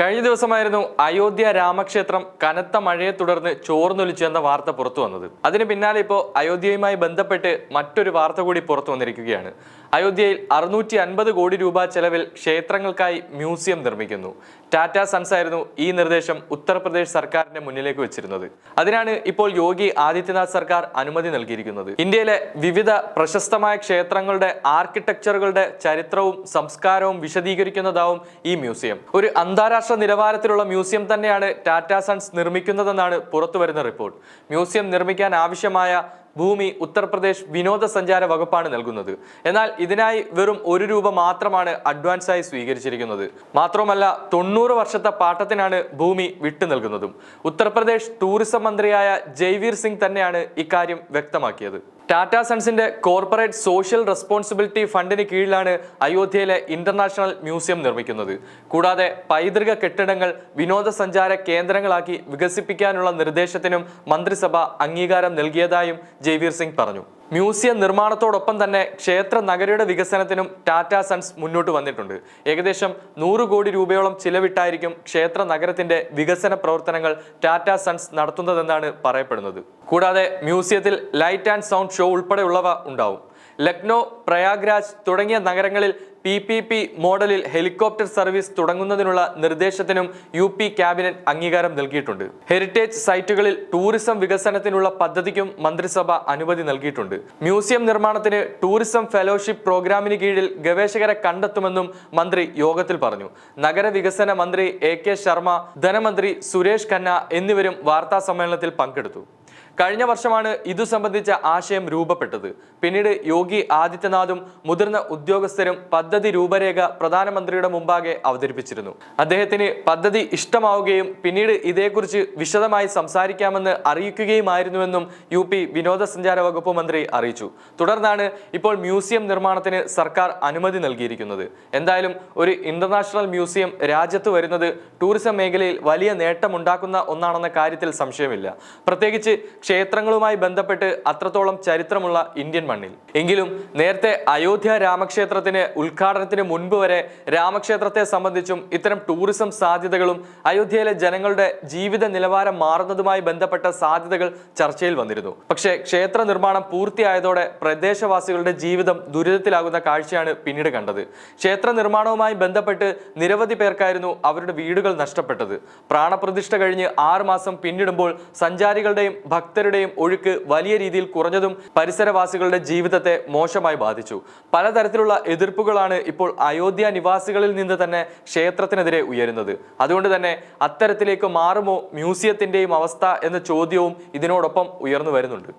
കഴിഞ്ഞ ദിവസമായിരുന്നു അയോധ്യ രാമക്ഷേത്രം കനത്ത മഴയെ തുടർന്ന് ചോർന്നൊലിച്ചു എന്ന വാർത്ത പുറത്തു വന്നത്. അതിന് പിന്നാലെ ഇപ്പോൾ അയോധ്യയുമായി ബന്ധപ്പെട്ട് മറ്റൊരു വാർത്ത കൂടി പുറത്തു വന്നിരിക്കുകയാണ്. അയോധ്യയിൽ അറുന്നൂറ്റി അൻപത് കോടി രൂപ ചെലവിൽ ക്ഷേത്രങ്ങൾക്കായി മ്യൂസിയം നിർമ്മിക്കുന്നു. ടാറ്റ സൺസ് ആയിരുന്നു ഈ നിർദ്ദേശം ഉത്തർപ്രദേശ് സർക്കാരിന്റെ മുന്നിലേക്ക് വെച്ചിരുന്നത്. അതിനാണ് ഇപ്പോൾ യോഗി ആദിത്യനാഥ് സർക്കാർ അനുമതി നൽകിയിരിക്കുന്നത്. ഇന്ത്യയിലെ വിവിധ പ്രശസ്തമായ ക്ഷേത്രങ്ങളുടെ ആർക്കിടെക്ചറുകളുടെ ചരിത്രവും സംസ്കാരവും വിശദീകരിക്കുന്നതാവും ഈ മ്യൂസിയം. ഒരു അന്താരാഷ്ട്ര നിലവാരത്തിലുള്ള മ്യൂസിയം തന്നെയാണ് ടാറ്റ സൺസ് നിർമ്മിക്കുന്നതെന്നാണ് പുറത്തുവരുന്ന റിപ്പോർട്ട്. മ്യൂസിയം നിർമ്മിക്കാൻ ആവശ്യമായ ഭൂമി ഉത്തർപ്രദേശ് വിനോദസഞ്ചാര വകുപ്പാണ് നൽകുന്നത്. എന്നാൽ ഇതിനായി വെറും ഒരു രൂപ മാത്രമാണ് അഡ്വാൻസായി സ്വീകരിച്ചിരിക്കുന്നത്. മാത്രമല്ല തൊണ്ണൂറ് വർഷത്തെ പാട്ടത്തിനാണ് ഭൂമി വിട്ടു നൽകുന്നതും. ഉത്തർപ്രദേശ് ടൂറിസം മന്ത്രിയായ ജയ്വീർ സിംഗ് തന്നെയാണ് ഇക്കാര്യം വ്യക്തമാക്കിയത്. ടാറ്റ സൺസിന്റെ കോർപ്പറേറ്റ് സോഷ്യൽ റെസ്പോൺസിബിലിറ്റി ഫണ്ടിന് കീഴിലാണ് അയോധ്യയിലെ ഇന്റർനാഷണൽ മ്യൂസിയം നിർമ്മിക്കുന്നത്. കൂടാതെ പൈതൃക കെട്ടിടങ്ങൾ വിനോദസഞ്ചാര കേന്ദ്രങ്ങളാക്കി വികസിപ്പിക്കാനുള്ള നിർദ്ദേശത്തിനും മന്ത്രിസഭ അംഗീകാരം നൽകിയതായും ജയ്വീർ സിംഗ് പറഞ്ഞു. മ്യൂസിയം നിർമ്മാണത്തോടൊപ്പം തന്നെ ക്ഷേത്ര നഗരയുടെ വികസനത്തിനും ടാറ്റ സൺസ് മുന്നോട്ട് വന്നിട്ടുണ്ട്. ഏകദേശം നൂറ് കോടി രൂപയോളം ചിലവിട്ടായിരിക്കും ക്ഷേത്ര നഗരത്തിന്റെ വികസന പ്രവർത്തനങ്ങൾ ടാറ്റ സൺസ് നടത്തുന്നതെന്നാണ് പറയപ്പെടുന്നത്. കൂടാതെ മ്യൂസിയത്തിൽ ലൈറ്റ് ആൻഡ് സൗണ്ട് ഷോ ഉൾപ്പെടെയുള്ളവ ഉണ്ടാവും. ലക്നോ പ്രയാഗ്രാജ് തുടങ്ങിയ നഗരങ്ങളിൽ പി പി പി മോഡലിൽ ഹെലികോപ്റ്റർ സർവീസ് തുടങ്ങുന്നതിനുള്ള നിർദ്ദേശത്തിനും യു പി ക്യാബിനറ്റ് അംഗീകാരം നൽകിയിട്ടുണ്ട്. ഹെറിറ്റേജ് സൈറ്റുകളിൽ ടൂറിസം വികസനത്തിനുള്ള പദ്ധതിക്കും മന്ത്രിസഭ അനുമതി നൽകിയിട്ടുണ്ട്. മ്യൂസിയം നിർമ്മാണത്തിന് ടൂറിസം ഫെലോഷിപ്പ് പ്രോഗ്രാമിന് കീഴിൽ ഗവേഷകരെ കണ്ടെത്തുമെന്നും മന്ത്രി യോഗത്തിൽ പറഞ്ഞു. നഗരവികസന മന്ത്രി എ കെ ശർമ്മ ധനമന്ത്രി സുരേഷ് ഖന്ന എന്നിവരും വാർത്താ സമ്മേളനത്തിൽ പങ്കെടുത്തു. കഴിഞ്ഞ വർഷമാണ് ഇതു സംബന്ധിച്ച ആശയം രൂപപ്പെട്ടത്. പിന്നീട് യോഗി ആദിത്യനാഥും മുതിർന്ന ഉദ്യോഗസ്ഥരും പദ്ധതി രൂപരേഖ പ്രധാനമന്ത്രിയുടെ മുമ്പാകെ അവതരിപ്പിച്ചിരുന്നു. അദ്ദേഹത്തിന് പദ്ധതി ഇഷ്ടമാവുകയും പിന്നീട് ഇതേക്കുറിച്ച് വിശദമായി സംസാരിക്കാമെന്ന് അറിയിക്കുകയുമായിരുന്നുവെന്നും യു പി വിനോദസഞ്ചാര വകുപ്പ് മന്ത്രി അറിയിച്ചു. തുടർന്നാണ് ഇപ്പോൾ മ്യൂസിയം നിർമ്മാണത്തിന് സർക്കാർ അനുമതി നൽകിയിരിക്കുന്നത്. എന്തായാലും ഒരു ഇന്റർനാഷണൽ മ്യൂസിയം രാജ്യത്ത് വരുന്നത് ടൂറിസം മേഖലയിൽ വലിയ നേട്ടമുണ്ടാക്കുന്ന ഒന്നാണെന്ന കാര്യത്തിൽ സംശയമില്ല. പ്രത്യേകിച്ച് ക്ഷേത്രങ്ങളുമായി ബന്ധപ്പെട്ട് അത്രത്തോളം ചരിത്രമുള്ള ഇന്ത്യൻ മണ്ണിൽ. എങ്കിലും നേരത്തെ അയോധ്യ രാമക്ഷേത്രത്തിന് ഉദ്ഘാടനത്തിന് മുൻപ് വരെ രാമക്ഷേത്രത്തെ സംബന്ധിച്ചും ഇത്തരം ടൂറിസം സാധ്യതകളും അയോധ്യയിലെ ജനങ്ങളുടെ ജീവിത നിലവാരം മാറുന്നതുമായി ബന്ധപ്പെട്ട സാധ്യതകൾ ചർച്ചയിൽ വന്നിരുന്നു. പക്ഷേ ക്ഷേത്ര നിർമ്മാണം പൂർത്തിയായതോടെ പ്രദേശവാസികളുടെ ജീവിതം ദുരിതത്തിലാകുന്ന കാഴ്ചയാണ് പിന്നീട് കണ്ടത്. ക്ഷേത്ര നിർമ്മാണവുമായി ബന്ധപ്പെട്ട് നിരവധി പേർക്കായിരുന്നു അവരുടെ വീടുകൾ നഷ്ടപ്പെട്ടത്. പ്രാണപ്രതിഷ്ഠ കഴിഞ്ഞ് ആറ് മാസം പിന്നിടുമ്പോൾ സഞ്ചാരികളുടെയും ഭക്തരുടെയും ഒഴുക്ക് വലിയ രീതിയിൽ കുറഞ്ഞതും പരിസരവാസികളുടെ ജീവിതത്തെ മോശമായി ബാധിച്ചു. പലതരത്തിലുള്ള എതിർപ്പുകളാണ് ഇപ്പോൾ അയോധ്യ നിവാസികളിൽ നിന്ന് തന്നെ ക്ഷേത്രത്തിനെതിരെ ഉയരുന്നത്. അതുകൊണ്ട് തന്നെ അത്തരത്തിലേക്ക് മാറുമോ മ്യൂസിയത്തിന്റെയും അവസ്ഥ എന്ന ചോദ്യവും ഇതിനോടൊപ്പം ഉയർന്നു വരുന്നുണ്ട്.